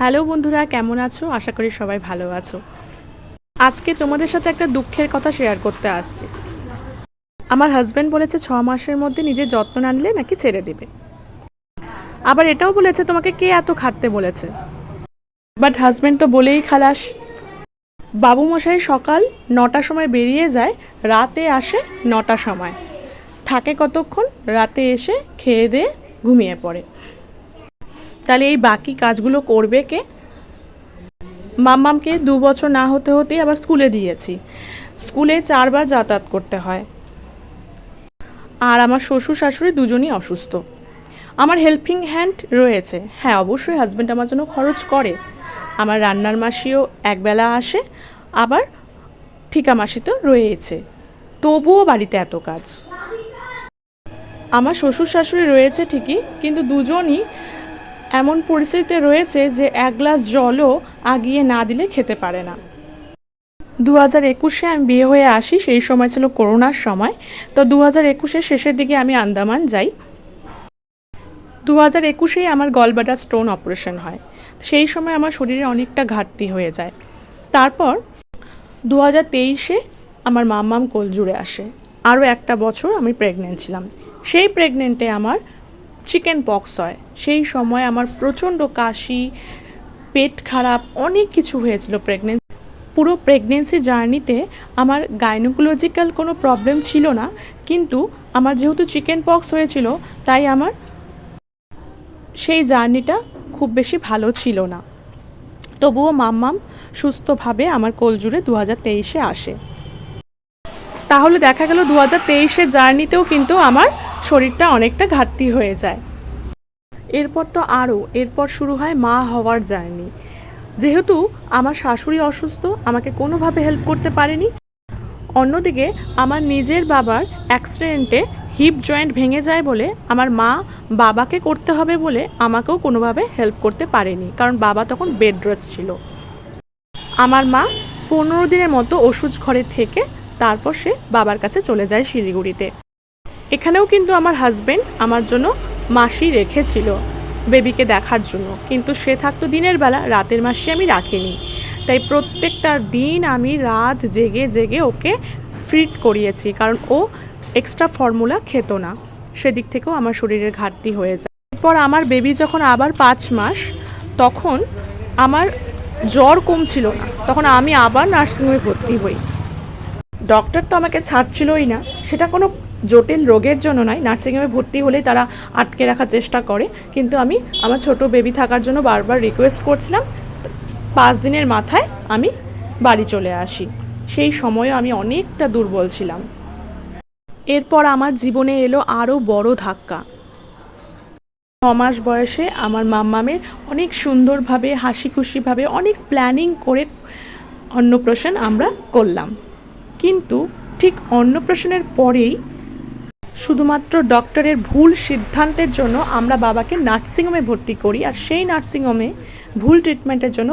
Hello বন্ধুরা, কেমন আছো? আশা করি সবাই ভালো আছো। আজকে তোমাদের সাথে একটা দুঃখের কথা শেয়ার করতে আসছি। আমার হাজব্যান্ড বলেছে, ছ মাসের মধ্যে নিজের যত্ন না নিলে নাকি ছেড়ে দেবে? আবার এটাও বলেছে, তোমাকে কে এত খাটতে বলেছে? বাট হাজব্যান্ড তো বলেই খালাস। বাবু মশাই সকাল নটার সময় বেরিয়ে যায়, রাতে আসে নটা সময়। থাকে কতক্ষণ? রাতে এসে খেয়ে দিয়ে ঘুমিয়ে পড়ে। তাহলে এই বাকি কাজগুলো করবে কে? মাম্মামকে দু বছর না হতে হতেই আবার স্কুলে দিয়েছি। স্কুলে চারবার যাতায়াত করতে হয়। আর আমার শ্বশুর শাশুড়ি দুজনই অসুস্থ। আমার হেল্পিং হ্যান্ড রয়েছে। হ্যাঁ অবশ্যই হাজব্যান্ড আমার জন্য খরচ করে। আমার রান্নার মাসিও একবেলা আসে, আবার ঠিকা মাসি তো রয়েছে। তবুও বাড়িতে এত কাজ। আমার শ্বশুর শাশুড়ি রয়েছে ঠিকই, কিন্তু দুজনই এমন পরিস্থিতিতে রয়েছে যে এক গ্লাস জলও আগিয়ে না দিলে খেতে পারে না। দু হাজার একুশে আমি বিয়ে হয়ে আসি, সেই সময় ছিল করোনার সময়। তো দু হাজার একুশের শেষের দিকে আমি আন্দামান যাই। দু হাজার একুশেই আমার গলবাটার স্টোন অপারেশন হয়। সেই সময় আমার শরীরে অনেকটা ঘাটতি হয়ে যায়। তারপর দু হাজার তেইশে আমার মাম্মাম কোল জুড়ে আসে। আরও একটা বছর আমি প্রেগনেন্ট ছিলাম। সেই প্রেগনেন্টে আমার চিকেন পক্স হয়। সেই সময় আমার প্রচণ্ড কাশি, পেট খারাপ, অনেক কিছু হয়েছিল প্রেগনেন্সি পুরো প্রেগনেন্সি জার্নিতে আমার গাইনোকোলজিক্যাল কোনো প্রবলেম ছিল না, কিন্তু আমার যেহেতু চিকেন পক্স হয়েছিল, তাই আমার সেই জার্নিটা খুব বেশি ভালো ছিল না। তবুও মাম্মাম সুস্থভাবে আমার কোল জুড়ে দু হাজার তেইশে আসে। তাহলে দেখা গেল দু হাজার তেইশের জার্নিতেও কিন্তু আমার শরীরটা অনেকটা ঘাটতি হয়ে যায়। এরপর তো আরও, এরপর শুরু হয় মা হওয়ার জার্নি। যেহেতু আমার শাশুড়ি অসুস্থ, আমাকে কোনোভাবে হেল্প করতে পারেনি, অন্যদিকে আমার নিজের বাবার অ্যাক্সিডেন্টে হিপ জয়েন্ট ভেঙে যায় বলে আমার মা বাবাকে করতে হবে বলে আমাকেও কোনোভাবে হেল্প করতে পারেনি, কারণ বাবা তখন বেড রেস্ট ছিল। আমার মা পনেরো দিনের মতো ওষুধ ঘরে থেকে তারপর সে বাবার কাছে চলে যায় শিলিগুড়িতে। এখানেও কিন্তু আমার হাজব্যান্ড আমার জন্য মাসি রেখেছিল বেবিকে দেখার জন্য। কিন্তু সে থাকতো দিনের বেলা, রাতের মাসি আমি রাখিনি। তাই প্রত্যেকটা দিন আমি রাত জেগে জেগে ওকে ফিট করিয়েছি, কারণ ও এক্সট্রা ফর্মুলা খেত না। সেদিক থেকেও আমার শরীরের ঘাটতি হয়ে যায়। এরপর আমার বেবি যখন আবার পাঁচ মাস, তখন আমার জ্বর কমছিল না। তখন আমি আবার নার্সিংহোমে ভর্তি হই। ডক্টর তো আমাকে ছাড়ছিলই না। সেটা কোনো জটিল রোগের জন্য নয়, নার্সিংহোমে ভর্তি হলেই তারা আটকে রাখার চেষ্টা করে। কিন্তু আমি, আমার ছোট বেবি থাকার জন্য বারবার রিকোয়েস্ট করছিলাম। পাঁচ দিনের মাথায় আমি বাড়ি চলে আসি। সেই সময়ও আমি অনেকটা দুর্বল ছিলাম। এরপর আমার জীবনে এলো আরও বড় ধাক্কা। মাস বয়সে আমার মাম্মামের অনেক সুন্দরভাবে হাসি খুশিভাবে অনেক প্ল্যানিং করে অন্নপ্রাশন আমরা করলাম। কিন্তু ঠিক অন্নপ্রাশনের পরেই শুধুমাত্র ডক্টরের ভুল সিদ্ধান্তের জন্য আমরা বাবাকে নার্সিংহোমে ভর্তি করি, আর সেই নার্সিংহোমে ভুল ট্রিটমেন্টের জন্য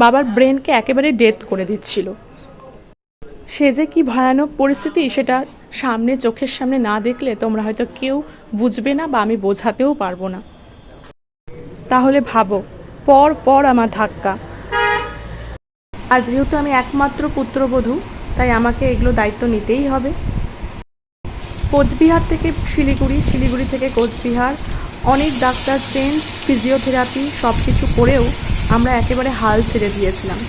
বাবার ব্রেনকে একেবারে ডেথ করে দিচ্ছিল। সে যে কি ভয়ানক পরিস্থিতি সেটা সামনে চোখের সামনে না দেখলে তোমরা হয়তো কেউ বুঝবে না বা আমি বোঝাতেও পারব না। তাহলে ভাবো, পর পর আমার ধাক্কা। আর যেহেতু আমি একমাত্র পুত্রবধূ, তাই আমাকে এগুলো দায়িত্ব নিতেই হবে। কোচবিহার থেকে শিলিগুড়ি শিলিগুড়ি থেকে কোচবিহার। অনেক ডাক্তার চেঞ্জ ফিজিওথেরাপি সব কিছু করেও আমরা একেবারে হাল ছেড়ে দিয়েছিলাম।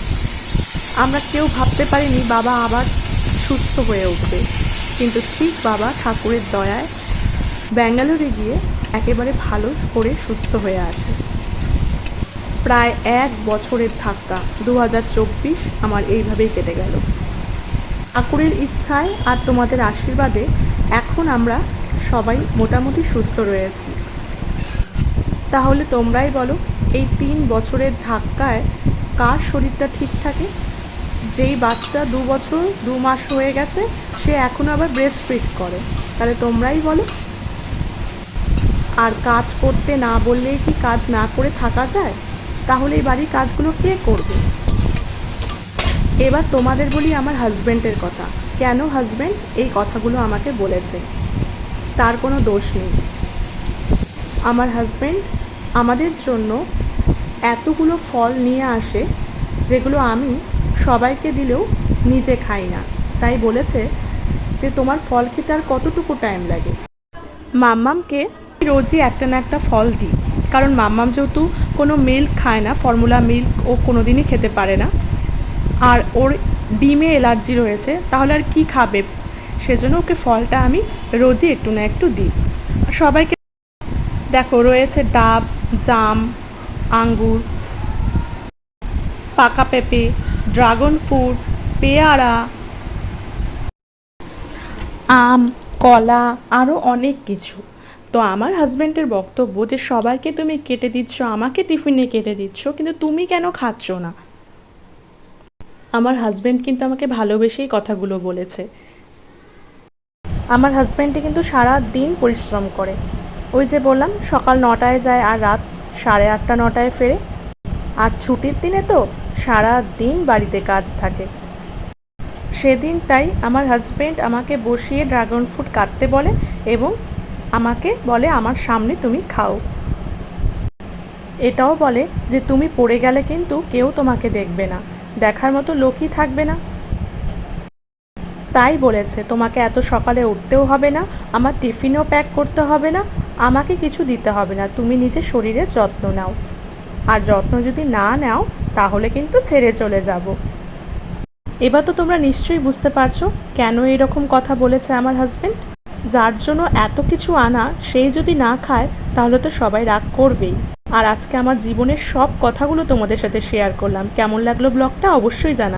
আমরা কেউ ভাবতে পারিনি বাবা আবার সুস্থ হয়ে উঠবে। কিন্তু ঠিক বাবা ঠাকুরের দয়ায় ব্যাঙ্গালোরে গিয়ে একেবারে ভালো করে সুস্থ হয়ে আসে। প্রায় এক বছরের ধাক্কা দু হাজার চব্বিশ আমার এইভাবেই কেটে গেল। ঠাকুরের ইচ্ছায় আর তোমাদের আশীর্বাদে এখন আমরা সবাই মোটামুটি সুস্থ রয়েছি। তাহলে তোমরাই বলো, এই তিন বছরের ধাক্কায় কার শরীরটা ঠিক থাকে? যেই বাচ্চা দু বছর, দু মাস হয়ে গেছে, সে এখন আবার ব্রেস্ট ফিট করে। তাহলে তোমরাই বলো। আর কাজ করতে না বললেই কি কাজ না করে থাকা যায়? তাহলে এই বাড়ির কাজগুলো কে করবে? এবার তোমাদের বলি আমার হাজব্যান্ডের কথা। কেন হাজব্যান্ড এই কথাগুলো আমাকে বলেছে? তার কোনো দোষ নেই। আমার হাজব্যান্ড আমাদের জন্য এতগুলো ফল নিয়ে আসে, যেগুলো আমি সবাইকে দিলেও নিজে খাই না। তাই বলেছে যে, তোমার ফল খেতে আর কতটুকু টাইম লাগে? মাম্মামকে রোজই একটা না একটা ফল দিই। কারণ মাম্মাম যেহেতু কোনো মিল্ক খায় না ফর্মুলা মিল্ক ও কোনো দিনই খেতে পারে না। আর ওর ডিমে অ্যালার্জি রয়েছে, তাহলে আর কি খাবে? সেজন্য ওকে ফলটা আমি রোজই একটু না একটু দিই। সবাইকে দেখো, রয়েছে ডাব, জাম, আঙ্গুর, পাকা পেঁপে, ড্রাগন ফ্রুট, পেয়ারা, আম, কলা আরও অনেক কিছু। তো আমার হাজব্যান্ডের বক্তব্য যে, সবাইকে তুমি কেটে দিচ্ছ, আমাকে টিফিনে কেটে দিচ্ছ, কিন্তু তুমি কেন খাচ্ছ না? আমার হাজব্যান্ড কিন্তু আমাকে ভালোবেসেই কথাগুলো বলেছে। আমার হাজব্যান্ডটি কিন্তু সারা দিন পরিশ্রম করে। ওই যে বললাম, সকাল নটায় যায় আর রাত সাড়ে আটটা নটায় ফেরে। আর ছুটির দিনে তো সারা দিন বাড়িতে কাজ থাকে। সেদিন তাই আমার হাজব্যান্ড আমাকে বসিয়ে ড্রাগন ফ্রুট কাটতে বলে এবং আমাকে বলে, আমার সামনে তুমি খাও। এটাও বলে যে, তুমি পড়ে গেলে কিন্তু কেউ তোমাকে দেখবে না। দেখার মতো লোকই থাকবে না। তাই বলেছে, তোমাকে এত সকালে উঠতেও হবে না, আমার টিফিনও প্যাক করতে হবে না, আমাকে কিছু দিতে হবে না, তুমি নিজের শরীরের যত্ন নাও। আর যত্ন যদি না নাও, তাহলে কিন্তু ছেড়ে চলে যাব। এবার তো তোমরা নিশ্চয়ই বুঝতে পারছ কেন এরকম কথা বলেছে আমার হাজবেন্ড যার জন্য এত কিছু আনা সেই যদি না খায়, তাহলে তো সবাই রাগ করবেই। আর আজকে আমার জীবনের সব কথাগুলো তোমাদের সাথে শেয়ার করলাম। কেমন লাগল ব্লগটা অবশ্যই জানা